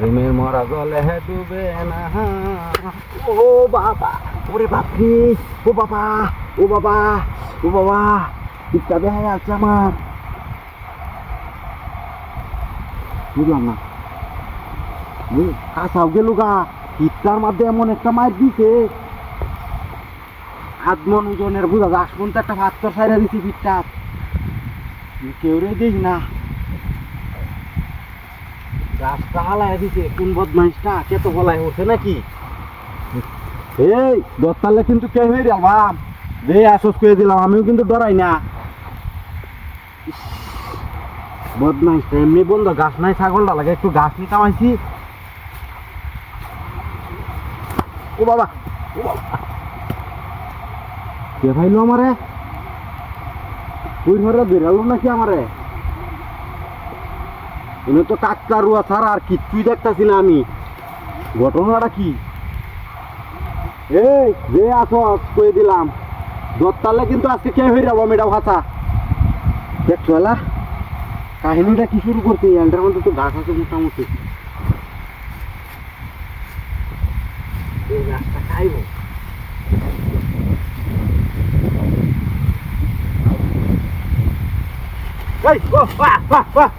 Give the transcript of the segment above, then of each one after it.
প্রেমের মরা জলে ডুবে না। ও বাবা, ওরে বাপরে, ও বাবা ও বাবা ও বাবা টিপটা দেখা যাচ্ছে আমার। বুঝলাম না। কাঁচাও গেল গা টিপটার মধ্যে এমন একটা মার দিছে। হাত মন ওজনের বুঝা দশ মন তো একটা ভাত তো সাইরা দিছি পিঠটা কেউ রে দেখি না। গাছটা হালায় দিছে কোন বদমাইশটা? কে তো বলায় উঠছে নাকি? এই দত্তালে কিন্তু কে হয়ে গেলাম দে আসস করে দিলাম আমিও কিন্তু ডরাই না। ইস, বদমাইশটা এমনি বন্ধ গাছ নাই ছাগলটা লাগে একটু গাছ নিয়ে কামাইছি। ও বাবা ও বাবা। কে ভাইলো আমারে? তুই ধরে বেরালো নাকি আমারে? উনি তো কাকটা রুয়া ছাড়া আর কিচ্ছুই দেখতেছি না আমি। ঘটনাটা কি? এই, যে আছো, কয়ে দিলাম। দত্তালে কিন্তু আজকে কে হয়ে যাব মেয়েটা ভাষা দেখছ এলা? কাহিনীটা কি শুরু করতে? এলটার মধ্যে তো গাছ আছে মোটামুটি। গাছটা খাইবো। এই ও বাহ বাহ বাহ।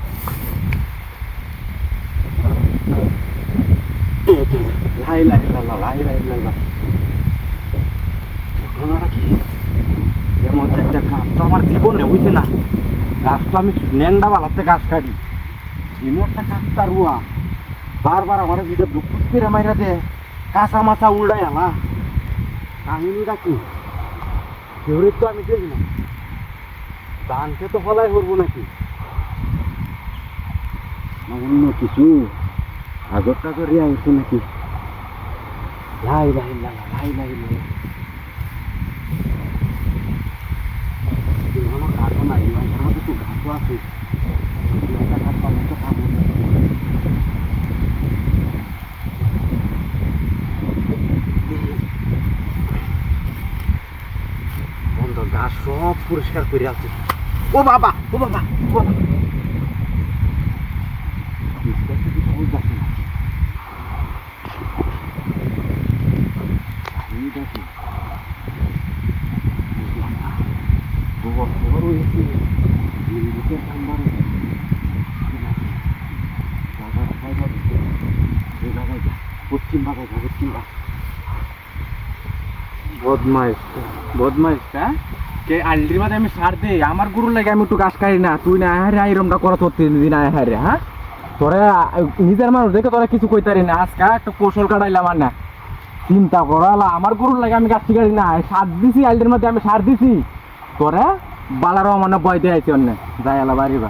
লাই লাই লালা লাই লাই লালা ঘটনাটা কি? যেমন একটা গাছ তো আমার জীবনে বুঝছে না? গাছ তো আমি ন্যাংডা বালাতে গাছ কাটি এমন একটা কাঁচটা রুয়া বারবার আমার যেটা দুঃখ করে মাইরা দে, কাঁচা মাছা উল্টাই আলা কাহিনীটা কি? কেউরে তো আমি দেখি না। ধানকে তো ফলাই করব নাকি? অন্য কিছু আগর টাগর রিয়া নাকি? লাই লাই লাই লাই লাই লাই আমার গাছও নাই আমার গাছ পাবো তো বন্ধ গাছ সব পরিষ্কার করে আছে ও বাবা ও বাবা ও বাবা বুঝতে কিছু বুঝতে না ঠিক আছে বুঝলাম না কে? আলটির মাঝে আমি সার দেই আমার গুরুর লাগে আমি একটু গাছ কাটি না তুই না হ্যাঁ রে এরমটা করা তোর তিন দিন আয় হ্যাঁ রে হ্যাঁ তোরে নিজের মানুষ দেখে তোরা কিছু কইতারি না আজকে একটা কৌশল কাটাইলাম আর না চিন্তা করালা আমার গুরুর লাগে আমি গাছ কাটি না সার দিছি আলটির মধ্যে আমি সার দিছি তোরে বালারও মানে বয় দিয়ে অন্য যাই আলা বাড়ি বা